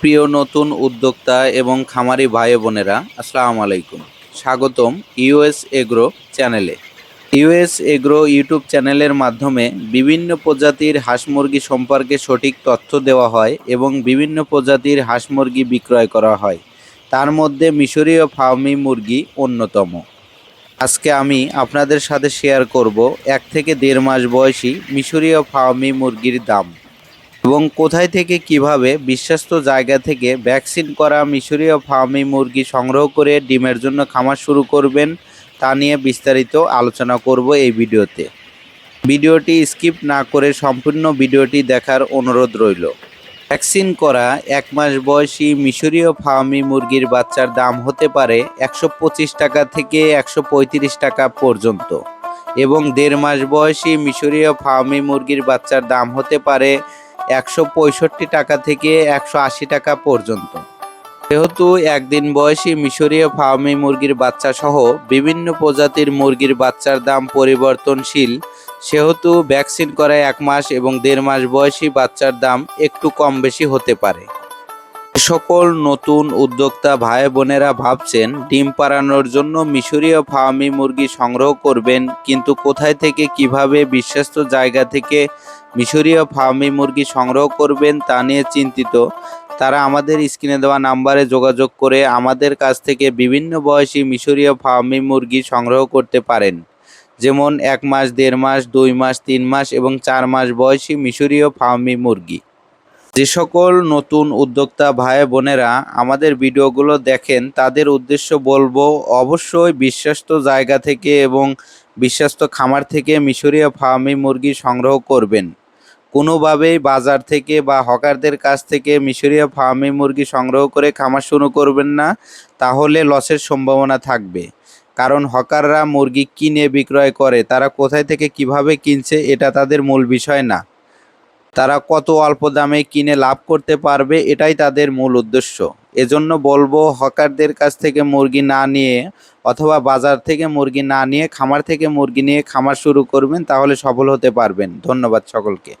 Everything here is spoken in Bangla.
প্রিয় নতুন উদ্যোক্তা এবং খামারি ভাই বোনেরা, আসসালামু আলাইকুম। স্বাগতম ইউএস এগ্রো চ্যানেলে। ইউএস এগ্রো ইউটিউব চ্যানেলের মাধ্যমে বিভিন্ন প্রজাতির হাঁস মুরগি সম্পর্কে সঠিক তথ্য দেওয়া হয় এবং বিভিন্ন প্রজাতির হাঁস মুরগি বিক্রয় করা হয়। তার মধ্যে মিশরীয় ফার্মি মুরগি অন্যতম। আজকে আমি আপনাদের সাথে শেয়ার করব এক থেকে দেড় মাস বয়সী মিশরীয় ফার্মি মুরগির দাম। এবং কোথায় থেকে কীভাবে বিশ্বস্ত জায়গা থেকে ভ্যাকসিন করা মিশরীয় ফার্মি মুরগি সংগ্রহ করে ডিমের জন্য খামার শুরু করবেন, তা নিয়ে বিস্তারিত আলোচনা করব এই ভিডিওতে। ভিডিওটি স্কিপ না করে সম্পূর্ণ ভিডিওটি দেখার অনুরোধ রইল। ভ্যাকসিন করা এক মাস বয়সী মিশরীয় ফার্মি মুরগির বাচ্চার দাম হতে পারে একশো পঁচিশ টাকা থেকে একশো পঁয়ত্রিশ টাকা পর্যন্ত এবং দেড় মাস বয়সী মিশরীয় ফার্মি মুরগির বাচ্চার দাম হতে পারে একশো পঁয়ষট্টি টাকা থেকে একশো আশি টাকা পর্যন্ত। যেহেতু একদিন বয়সী মিশরীয় ফার্মি মুরগির বাচ্চা সহ বিভিন্ন প্রজাতির মুরগির বাচ্চার দাম পরিবর্তনশীল, সেহেতু ভ্যাকসিন করা এক মাস এবং দেড় মাস বয়সী বাচ্চার দাম একটু কম বেশি হতে পারে। সকল নতুন উদ্যোক্তা ভাই বোনেরা ভাবছেন ডিম পাড়ানোর জন্য মিশরীয় ফার্মি মুরগি সংগ্রহ করবেন, কিন্তু কোথায় থেকে কীভাবে বিশ্বস্ত জায়গা থেকে মিশরীয় ফার্মি মুরগি সংগ্রহ করবেন তা নিয়ে চিন্তিত। তারা আমাদের স্ক্রিনে দেওয়া নাম্বারে যোগাযোগ করে আমাদের কাছ থেকে বিভিন্ন বয়সী মিশরীয় ফার্মি মুরগি সংগ্রহ করতে পারেন। যেমন এক মাস, দেড় মাস, দুই মাস, তিন মাস এবং চার মাস বয়সী মিশরীয় ফার্মি মুরগি। যে সকল নতুন উদ্যোক্তা ভাই বোনেরা আমাদের ভিডিওগুলো দেখেন, তাদের উদ্দেশ্য বলব অবশ্যই বিশ্বস্ত জায়গা থেকে এবং বিশ্বস্ত খামার থেকে মিশরীয় ফার্মি মুরগি সংগ্রহ করবেন। কোনোভাবেই বাজার থেকে বা হকারদের কাছ থেকে মিশরীয় ফার্মি মুরগি সংগ্রহ করে খামার শুরু করবেন না, তাহলে লসের সম্ভাবনা থাকবে। কারণ হকাররা মুরগি কিনে বিক্রয় করে, তারা কোথায় থেকে কীভাবে কিনছে, এটা তাদের মূল বিষয় না। তারা কত অল্প দামে কিনে লাভ করতে পারবে এটাই তাদের মূল উদ্দেশ্য। এজন্য বলব, হকারদের কাছ থেকে মুরগি না নিয়ে অথবা বাজার থেকে মুরগি না নিয়ে, খামার থেকে মুরগি নিয়ে খামার শুরু করবেন, তাহলে সফল হতে পারবেন। ধন্যবাদ সকলকে।